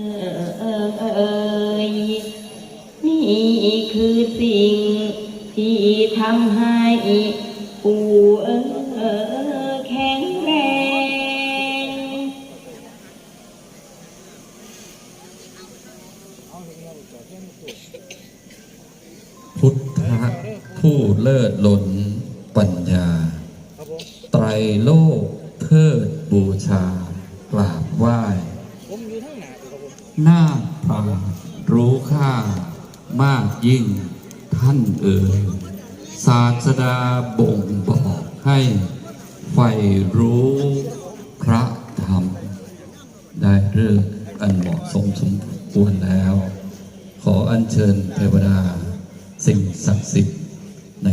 เอยนี่คือสิ่งที่ทำให้ปู่เออแข็งแรง พุทธะผู้เลิศล้นปัญญา ไตรโลกเทิดบูชากราบไหว้ ผมอยู่ทั้งหนาครับผมหน้าพรารู้ค่ามากยิ่งท่านเอ่ยศาสดาบ่งบอกให้ใฝ่รู้พระธรรม ได้เรื่องอันเหมาะสมสมควรแล้ว ขออัญเชิญเทวดา สิ่งศักดิ์สิทธิ์ใน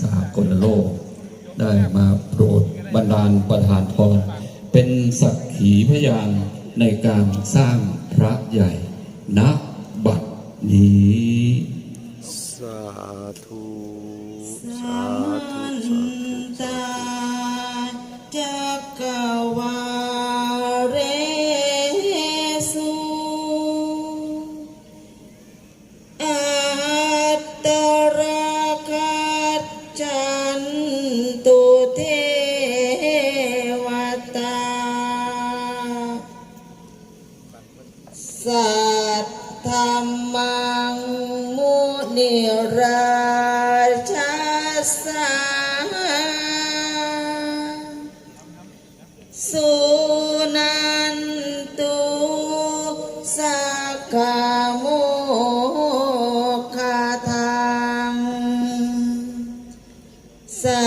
สากลโลก ได้มาโปรดบันดาลประทานพรเป็นสักขีพยาน ในการสร้างพระใหญ่ณบัดนี้ สาธุสาสัธุนตาจักวา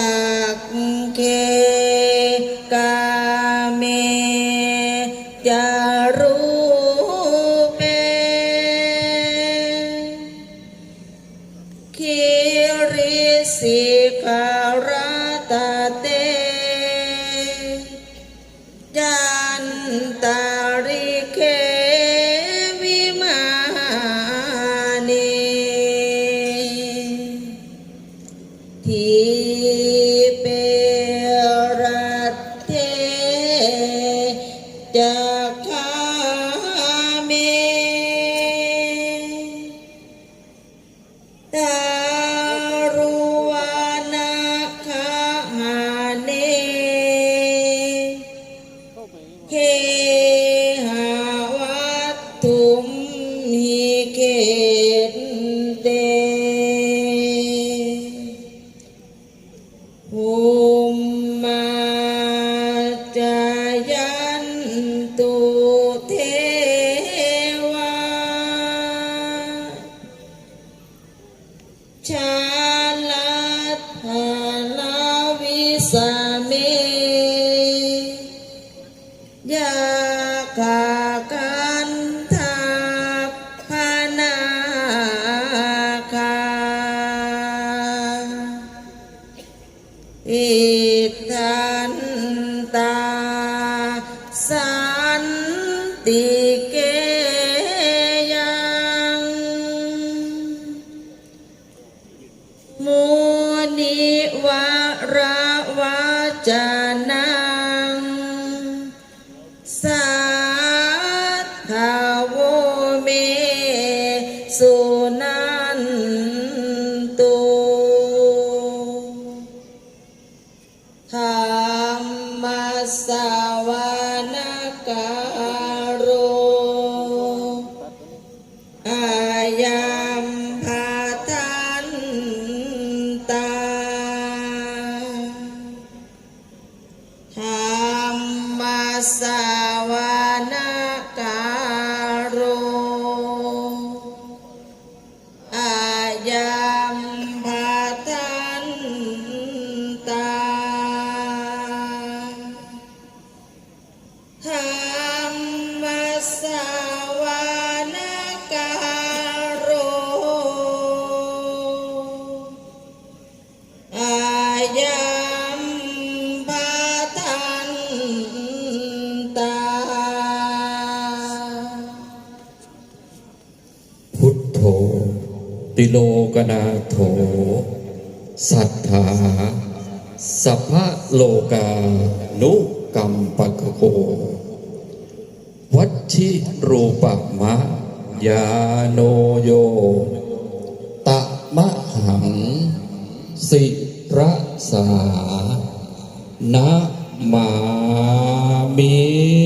ากเก ที อิทันตาสันติเกยังมุนิวะระวาจานังสัทธาวเม ติโลกนาโถ สัทธาสัพพะโลกานุกรรมปะโกวัชิรูปมะยาโนโย ตะมะหัง สิระสานะมามิ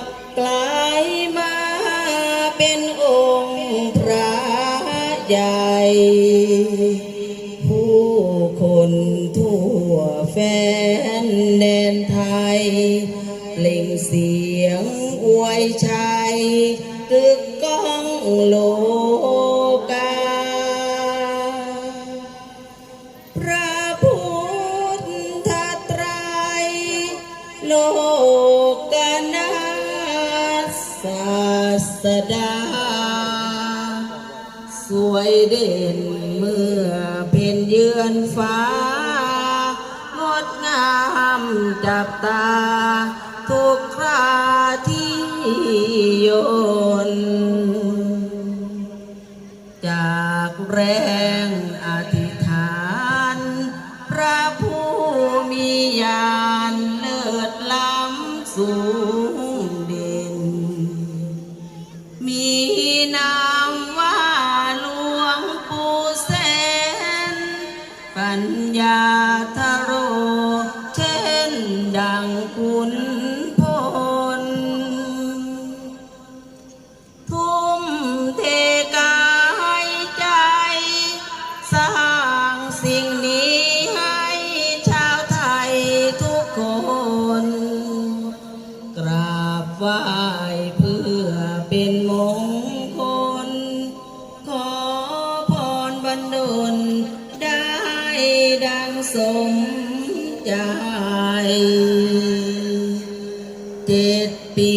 บกลายมาเป็นองค์พระใหญ่ ผู้คนทั่วแฟนแดนไทยเล่งเสียงอวยชัยกึกก้องโล สดา สวยเด่นเมื่อเพ็นเยือนฟ้า งดงามจับตา ทุกคราที่โยน จากแรง เจ็ดปี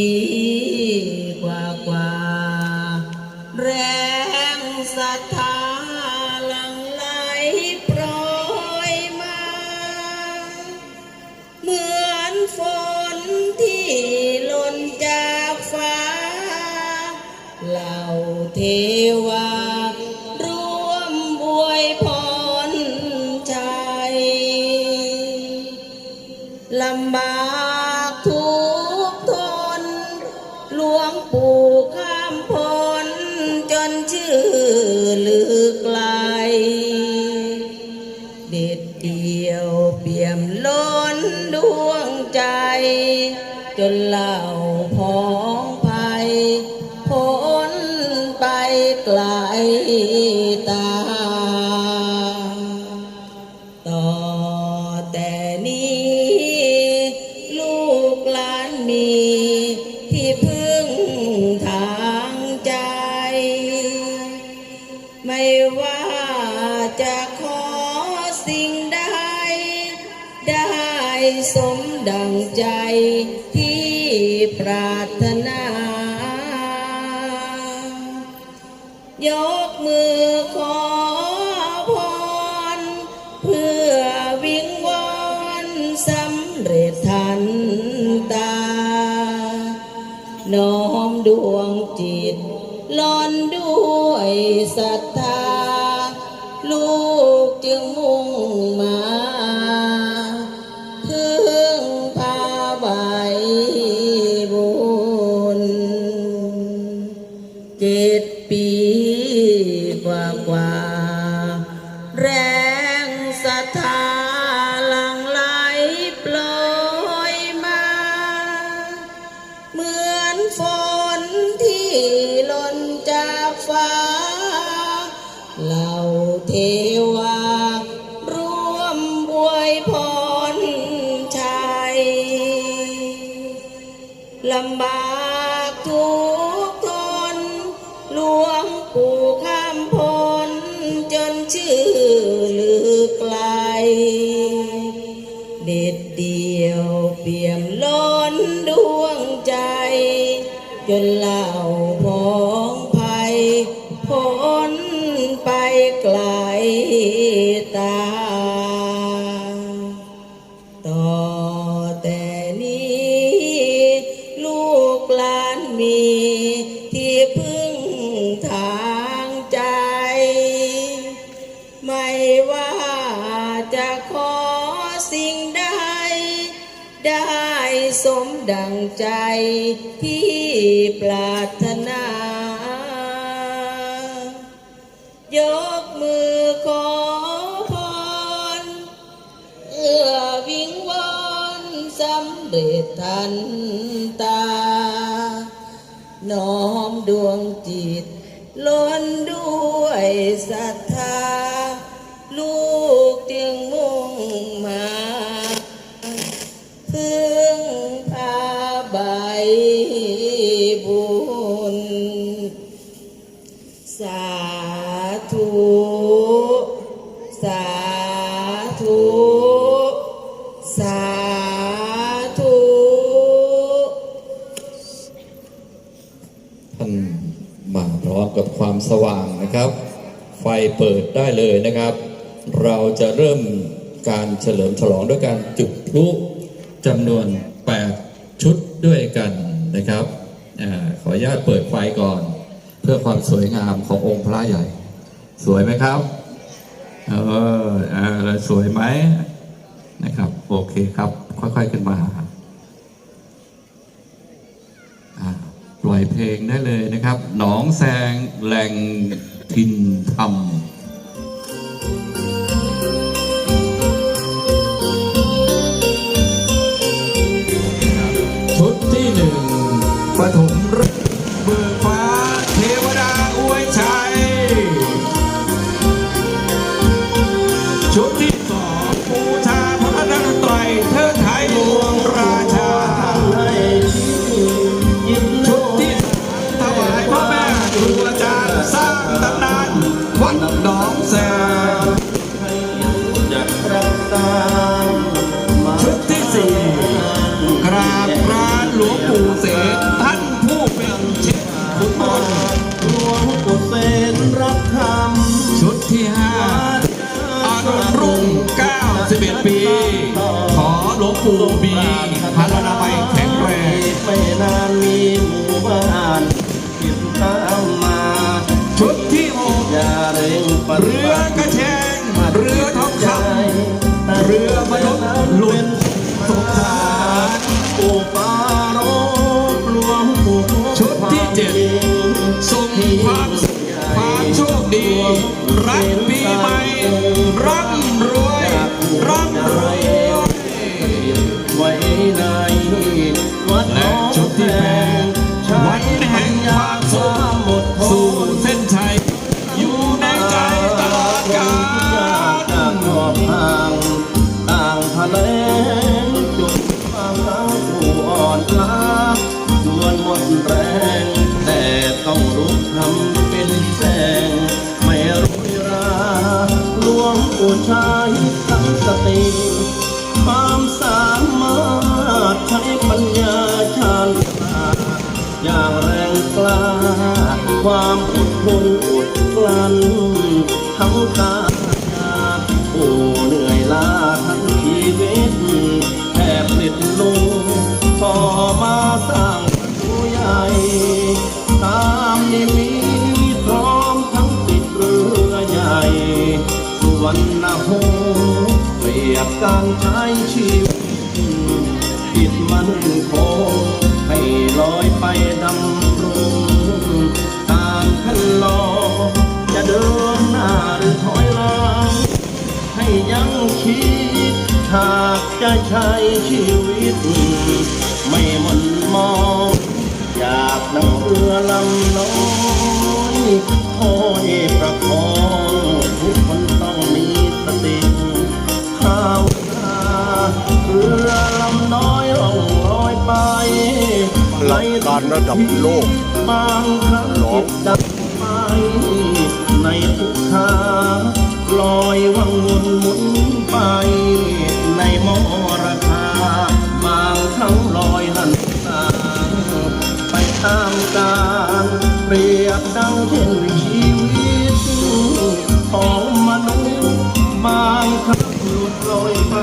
กว่ากว่า แรงศรัทธาหลังไหลโปรยมา เหมือนฝนที่หล่นจากฟ้า เหล่าเทวาร่วมอวยพรใจลำบาก ปู่ข้ามพ้นจนชื่อลือไกล เด็ดเดียวเปี่ยมล้นดวงใจ จนเล่า น้อมดวงจิตล้อนด้วยศรัทธา ลูกจึงมุ่งมาพึ่งพาไว้บุญเจ็ดปีกว่ากว่าแรง ปู่ข้ามพ้นจนชื่อลือไกล เด็ดเดียวเปี่ยมล้นดวงใจ จนเล่าพ้องภัยพ้นไปไกลตา ต่อแต่นี้ ลูกหลานมีที่พึ่ง ทางใจ ไม่ว่าจะขอสิ่งใด ได้สมดังใจที่ปรารถนา ยกมือขอพรเอื้อวิงวอนสำเร็จทันตา น้อมดวงจิต ล้นด้วยศรัทธา ความสว่างนะครับ ไฟเปิดได้เลยนะครับ เราจะเริ่มการเฉลิมฉลองด้วยการจุดพลุจำนวน 8 ชุดด้วยกันนะครับอขออนุญาตเปิดไฟก่อน เพื่อความสวยงามขององค์พระใหญ่ สวยไหมครับ เอออ่าแล้วสวยไหมนะครับ โอเคครับ ค่อยๆขึ้นมา อ่าปล่ อยเพลงได้เลยนะครับ หนองแซงแหล่งทินธรรมชุดที่หนึ่งปฐมเบิกฟ้าเทวดาอวยชัย ชุดที่สองบูชาพระนันตรัยเทิดไทยหลว 91ปี ขอหลวงปู่มีพลานามัยแข็งแรงำไม่นานมีหมู่บ้านติดตามมา ชุดที่หกอย่าเร่งปฏิเรือบัติกระแชงเรือทองคำเรือมนุษย์หลุดสงสารปู่ปาโรบหลวงปู่ชุดที่เจ็ดส่งความสุขความโชคดี รับปีใหม่ ผู้ชายทั้งสติความสามารถใช้ปัญญาชาญฉลาดอย่างแรงกล้า ความอดทนอดกลั้นทั้งกาย วรรณภูมิเปรียบการใช้ชีวิตจิตมันคงให้ลอยไปดำรงตามคันลองจะเดินหน้าหรือถอยหลังให้ยังคิดหากจะใช้ชีวิต ไม่หมันมอง อยากนั่งเรือลำน้อย ระดับโลกบางครั้งจิตดับไปในทุกขาลอยวังวนหมุนไป ในมรคาบางครั้งลอยหันตาไปตามการเปรียบดังเช่นชีวิต ของมนุษย์บางครั้งหลุดลอยไป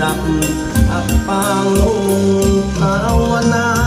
ดับอับปางลุงภาวนา